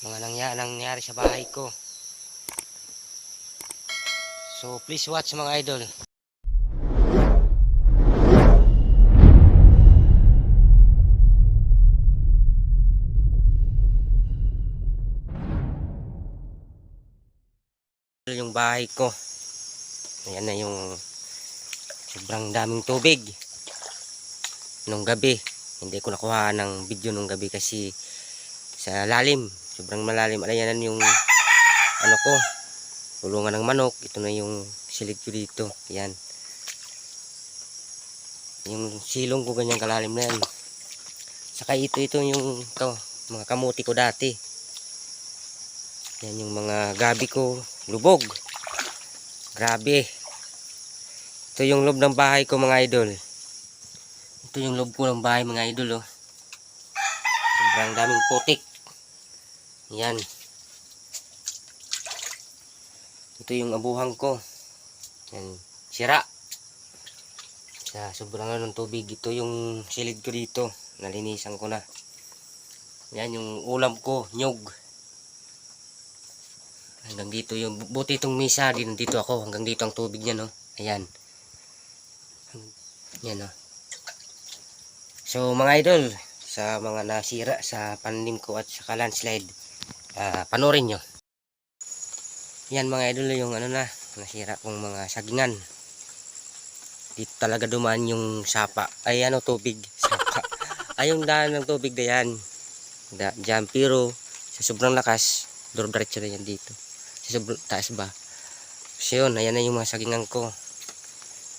mga nangyari, nangyari sa bahay ko. So please watch mga idol. yung bahay ko. Ayan na yung sobrang daming tubig. Nung gabi, hindi ko nakuha ng video nung gabi kasi sa lalim, sobrang malalim. Ayan na yung ano ko, tulungan ng manok. Ito na yung silid ko dito. Ayan. Yung silong ko ganyan kalalim na yan. Saka ito, ito yung to, mga kamuti ko dati. Yan yung mga gabi ko, lubog. Grabe. Ito yung loob ng bahay ko mga idol. Ito yung loob ko ng bahay mga idol oh. Sobrang daming putik. Yan. Ito yung abuhang ko. Yan. Sira. Sa sobrang ano ng tubig. Ito yung silid ko dito. Nalinisan ko na. Yan yung ulam ko. Nyog. Hanggang dito yung buti itong misa dito ako hanggang dito ang tubig niya no. Ayan. Yan oh. So mga idol, sa mga nasira sa pananim ko at sa landslide, ah panorin nyo. Yan mga idol yung ano na, nasira kong mga sagingan. Dito talaga dumaan yung sapa. Ay ano tubig, sapa. Ay yung daan ng tubig na yan. Da, dyan, pero sa sobrang lakas, duro-diretso na yan dito sa sobrang taas ba so yun ayan na yung mga sagingan ko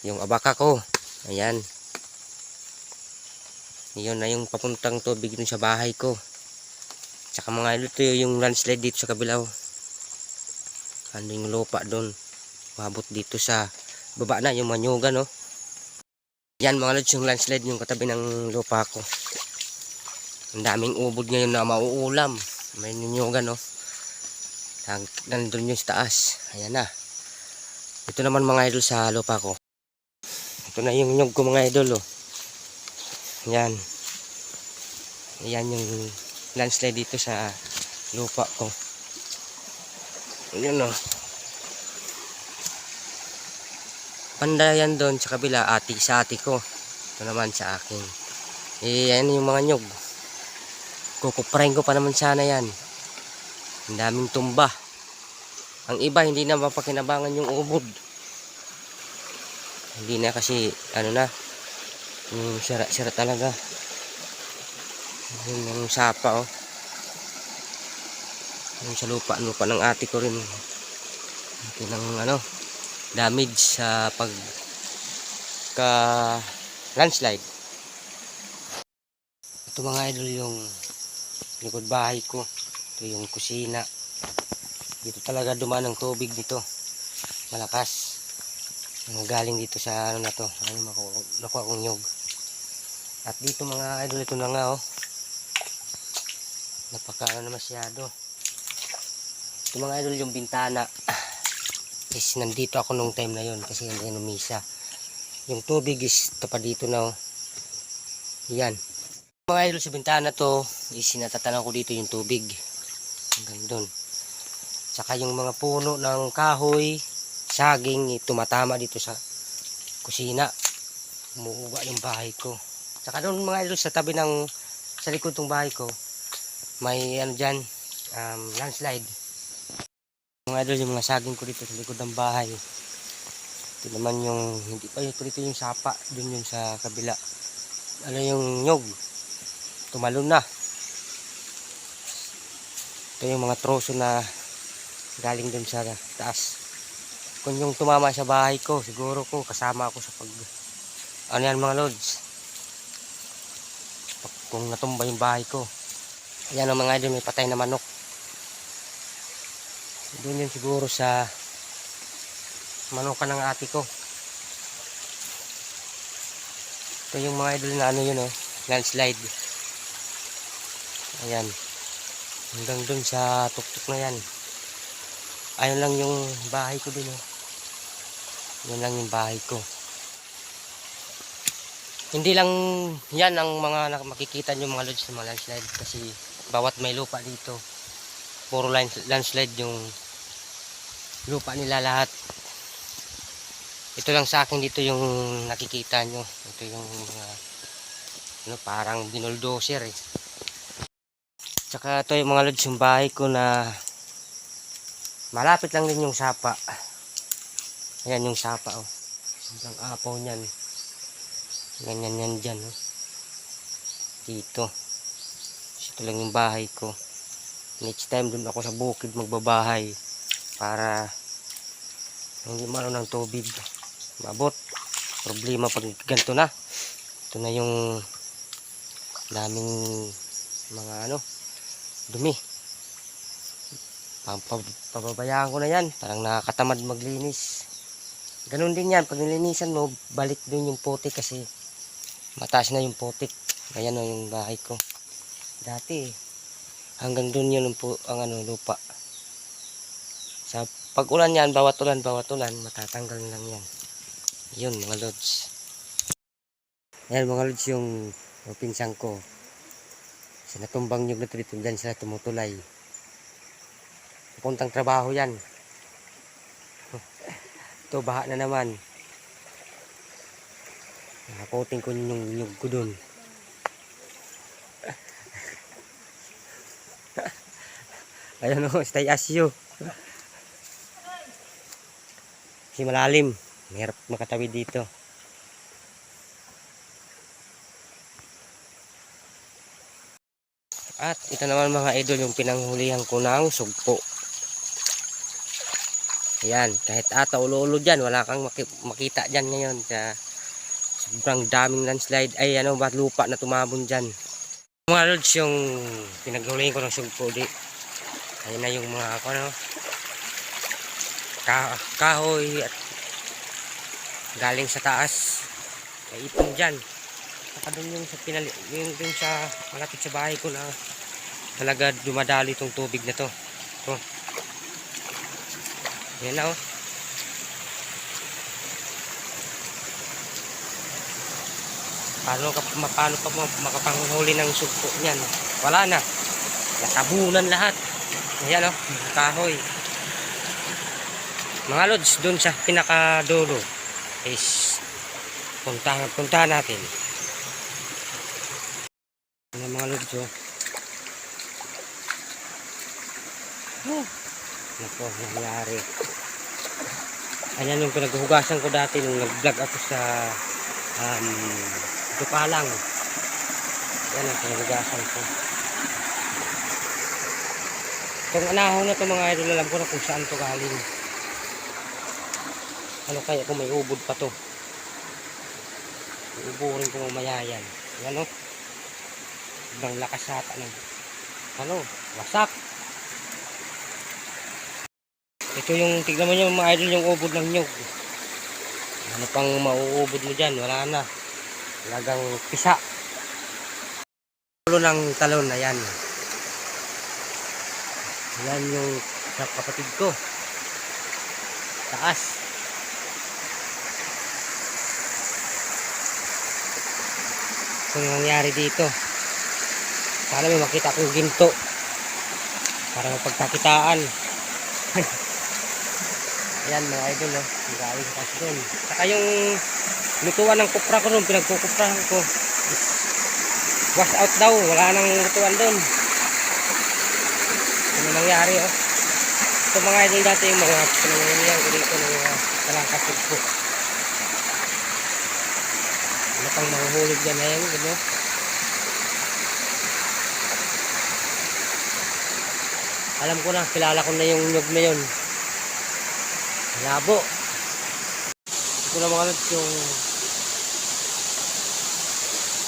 yung abaka ko ayan yun na yung papuntang tubig dun sa bahay ko tsaka mga ito yung landslide dito sa kabilaw ano yung lupa dun mabot dito sa baba na yung manyuga no yan mga lods yung landslide yung katabi ng lupa ko ang daming ubod ngayon na mauulam may ninyuga no nandun yung sa taas. Ayan na. Ito naman mga idol sa lupa ko. Ito na yung nyog ko mga idol. Oh. Ayan. Ayan yung landslide dito sa lupa ko. Ayan oh. Banda yan doon sa kabila. Ati sa ati ko. Ito naman sa akin. Eh, ayan yung mga nyog. Kukuprain ko pa naman sana yan. Ang daming tumba. Ang iba hindi na mapakinabangan yung ubod. Hindi na kasi ano na yung sira-sira talaga. Yun yung sapa oh. Yung sa lupa, lupa ng ate ko rin. Ito ng ano, damage sa pag ka landslide. Ito mga idol yung likod bahay ko. Ito yung kusina. Dito talaga dumaan ang tubig dito. Malakas. Ang galing dito sa ano na to. Ano nakuha kong nyog. At dito mga idol ito na nga oh. Napaka ano na masyado. Ito mga idol yung bintana. Is nandito ako nung time na yon kasi hindi numisa. Yung tubig is ito pa dito na oh. Yan. Mga idol sa bintana to is sinatatanaw ko dito yung tubig hanggang doon saka yung mga puno ng kahoy saging eh, tumatama dito sa kusina umuuga yung bahay ko saka doon mga idol sa tabi ng sa likod ng bahay ko may ano dyan um, landslide. Mga idol yung mga saging ko dito sa likod ng bahay. Ito naman yung hindi pa ito dito yung sapa dun yung sa kabila. Ano yung nyog? Tumalon na. Ito yung mga troso na galing dun sa taas. Kung yung tumama sa bahay ko siguro ko kasama ako sa pag ano yan mga lods? Kung natumba yung bahay ko yan ang mga idol may patay na manok. Doon yun siguro sa manukan ng ate ko. Ito yung mga idol na ano yun oh landslide. Ayan. Hanggang dun sa tuktok na yan. Ayun lang yung bahay ko dun oh. yan lang yung bahay ko. Hindi lang yan ang mga makikita nyo mga lods ng mga landslide kasi bawat may lupa dito puro land- landslide yung lupa nila lahat. Ito lang sa akin dito yung nakikita nyo. Ito yung mga ano, parang binuldoser eh. Tsaka ito yung mga lods yung bahay ko na malapit lang din yung sapa. Ayan yung sapa oh. Sobrang apaw niyan. Ganyan yan dyan oh. Dito. Ito lang yung bahay ko. Next time dun ako sa bukid magbabahay para hindi malo ng tubig. Mabot. Problema pag ganito na. Ito na yung daming mga ano dumi. Pa- pa- Pababayaan ko na yan. Parang nakakatamad maglinis. Ganun din yan. Pag nilinisan mo, balik din yung putik kasi mataas na yung putik. Ayan o yung bahay ko. Dati hanggang doon yun pu- ang ano, lupa. Sa pag ulan yan, bawat ulan, bawat ulan, matatanggal lang yan. Yun mga lods. Ayan mga lods yung, yung pinsang ko. Sa natumbang nyug na dito, dyan sila tumutulay. Pupuntang trabaho yan. Ito, baha na naman. Nakakoting ko yung nyug ko dun. Ayun o, stay as you. Kasi malalim. Mahirap makatawid dito. At ito naman mga idol yung pinanghulihan ko ng sugpo. Ayan, kahit ata ulo-ulo dyan, wala kang maki- makita dyan ngayon. Sa sobrang daming landslide, ay ano ba, lupa na tumabon dyan. Mga lods, yung pinaghulihan ko ng sugpo, di. Ayan na yung mga ako, ano, ka kahoy at galing sa taas. May ipon dyan. Saka dun yung sa pinali, yung dun sa malapit sa bahay ko na talaga dumadali itong tubig na to. Ito. Yan na oh. Paano, ka, paano pa makapanghuli ng sugpo niyan? Wala na. Natabunan lahat. Ayan oh, kahoy. Mga lods, dun sa pinakadulo is puntahan, puntahan natin. Ano mga lods oh. Oh. Nako, nangyari. Ayan yung pinaghugasan ko dati nung nag-vlog ako sa um, Dupalang. Yan ang pinaghugasan ko. Itong anahon na to mga idol, alam ko na kung saan to galing. Ano kaya kung may ubod pa to? Uuburin ko mamaya yan. Yan o. Sobrang lakas ata ng ano, wasak. Ito yung, tignan mo nyo mga idol yung ubod ng nyug. Ano pang mauubod mo dyan? Wala na. Talagang pisa. Ulo ng talon na yan. Yan yung kapatid ko. Taas. Ito yung nangyari dito. Sana may makita kong ginto. Para mapagkakitaan. Ayan mga idol oh. Ang galing sa taas doon. Saka yung lutuan ng kupra ko noon, pinagkukuprahan ko. Wash out daw. Wala nang lutuan doon. Ano nangyari oh. Ito mga idol dati yung mga pinangyayang ko dito ng mga kalangkasig po. Ano pang mahuhulog dyan na yan, ano? Alam ko na, kilala ko na yung nyug na yun. Labo. Ito na mga lods yung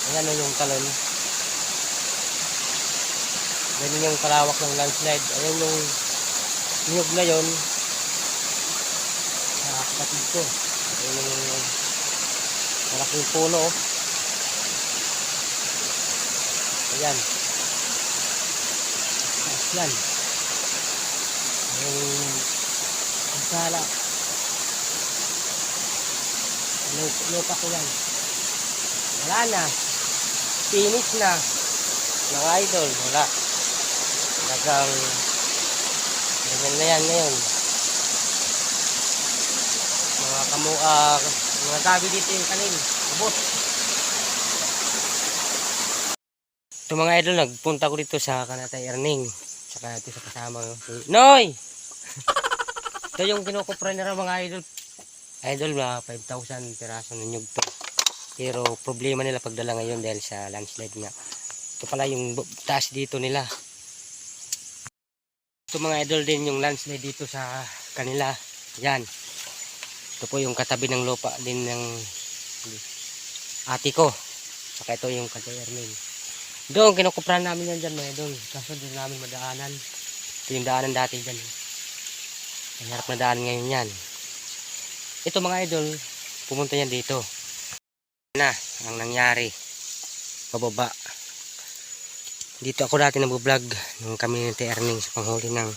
Ayan na yung talon. Ganyan yung kalawak ng landslide. Ayan yung nyug na yun. Sa kapatid ko. Ayan yung malaking puno. oh. Ayan. Yan. Yung ang sala. Lupa ko yan. Wala na. Finish na. Mga idol, wala. Talagang Ganyan na yan ngayon. Mga kamu, ah, mga gabi dito yung kanin. Ubot. Ito mga idol, nagpunta ko dito sa Kanatay Erning. Saka ito sa kasama. Si Noy! ito yung kinukupra nila mga idol. Idol na 5,000 piraso ng nyug to. Pero problema nila pagdala ngayon dahil sa landslide nga. Ito pala yung taas dito nila. Ito mga idol din yung landslide dito sa kanila. Yan. Ito po yung katabi ng lupa din ng ate ko. Saka ito yung kay Ermin. Doon, kinukuprahan namin yan dyan mga idol. Kaso doon namin madaanan. Ito yung daanan dati dyan. Ang harap na daan ngayon yan. Ito mga idol, pumunta yan dito. Na, ang nangyari. Pababa. Dito ako dati nag-vlog nung kami ni Erning sa panghuli ng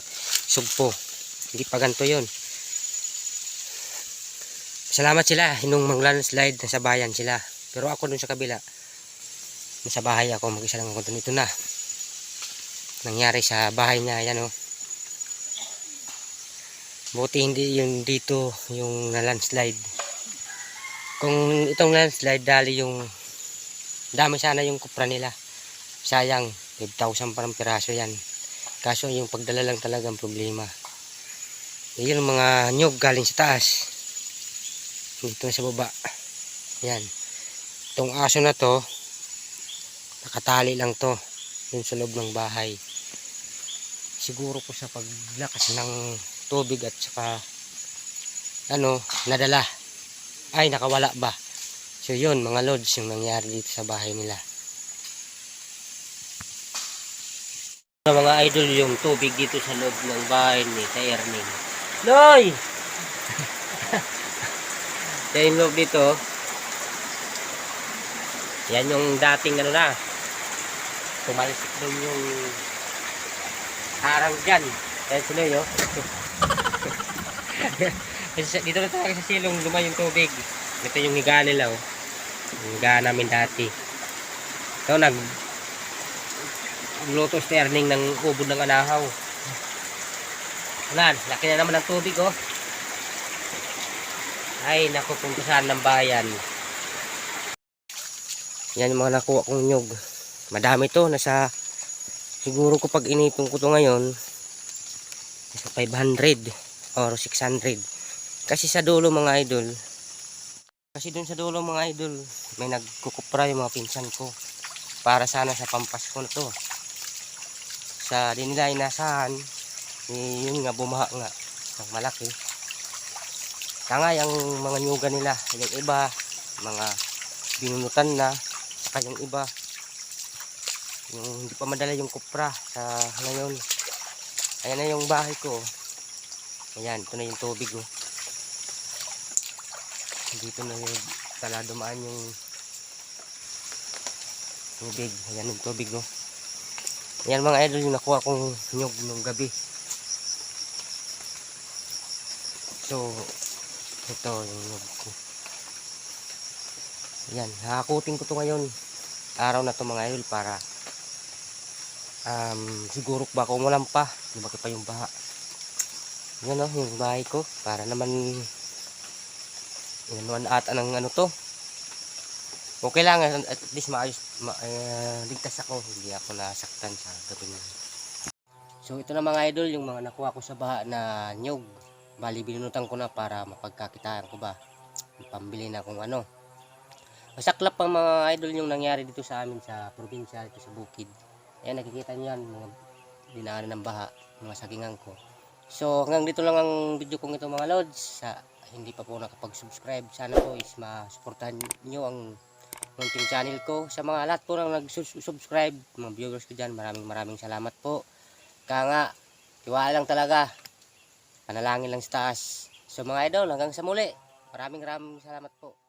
sugpo. Hindi pa ganito yun. Salamat sila, nung mag-landslide sa bayan sila. Pero ako dun sa kabila, sa bahay ako, mag-isa lang ako dun. Ito na. Nangyari sa bahay niya, yan o. Buti hindi yung dito, yung na-landslide. Kung itong landslide, dali yung, dami sana yung kupra nila. Sayang, 5,000 parang piraso yan. Kaso yung pagdala lang talagang problema. Yan yung mga nyog galing sa taas. Dito sa baba. Yan. Itong aso na to, nakatali lang to. Dun sa loob ng bahay. Siguro po sa paglakas ng tubig at saka ano, nadala. Ay, nakawala ba? So yun, mga lods yung nangyari dito sa bahay nila. Mga idol yung tubig dito sa loob ng bahay ni sa Erning. Loy! Yan yung loob dito. Yan yung dating ano na. Tumalsik doon yung harang dyan. Yan sila yun. Kasi dito na talaga sa silong lumay yung tubig. Ito yung higa nila oh. Higa namin dati. So nag luto sterning ng ubod ng anahaw. Alan, laki na naman ng tubig oh. Ay, naku, puntasan ng bayan. Yan yung mga nakuha kong nyog. Madami to, nasa siguro ko pag inipon ko to ngayon, nasa 500 or 600. Kasi sa dulo mga idol, kasi dun sa dulo mga idol, may nagkukupra yung mga pinsan ko. Para sana sa pampasko na to. Sa di nila inasahan, eh, yun nga bumaha nga ng malaki. Tanga yung mga nyuga nila, yung iba, mga binunutan na, saka yung iba, yung hindi pa madala yung kupra sa ngayon. Ayan na yung bahay ko. Ayan, ito na yung tubig oh. Dito na yung tala dumaan yung tubig. Ayan yung tubig oh. Ayan mga idol yung nakuha kong nyog nung gabi. So, ito yung nyog ko. Ayan, hakutin ko to ngayon. Araw na to mga idol para um, siguro ba kung walang pa, lumaki pa yung baha. Yan o, yung bahay ko. Para naman inanuan ata ng ano to. Okay lang, at least maayos, ma, eh, ligtas ako. Hindi ako nasaktan sa gabi na. So ito na mga idol, yung mga nakuha ko sa baha na nyog. Bali, binunutan ko na para mapagkakitaan ko ba. Pambili na kung ano. Masaklap pa mga idol yung nangyari dito sa amin sa probinsya, dito sa bukid. Ayan, nakikita niyo yan, mga dinaanan ng baha, mga sagingan ko. So, hanggang dito lang ang video kong ito mga lods. Sa hindi pa po nakapag-subscribe, sana po is ma-supportahan nyo ang munting channel ko. Sa mga lahat po nang nag-subscribe, mga viewers ko dyan, maraming maraming salamat po. Kaya nga, tiwala lang talaga. Panalangin lang sa taas. So mga idol, hanggang sa muli. Maraming maraming salamat po.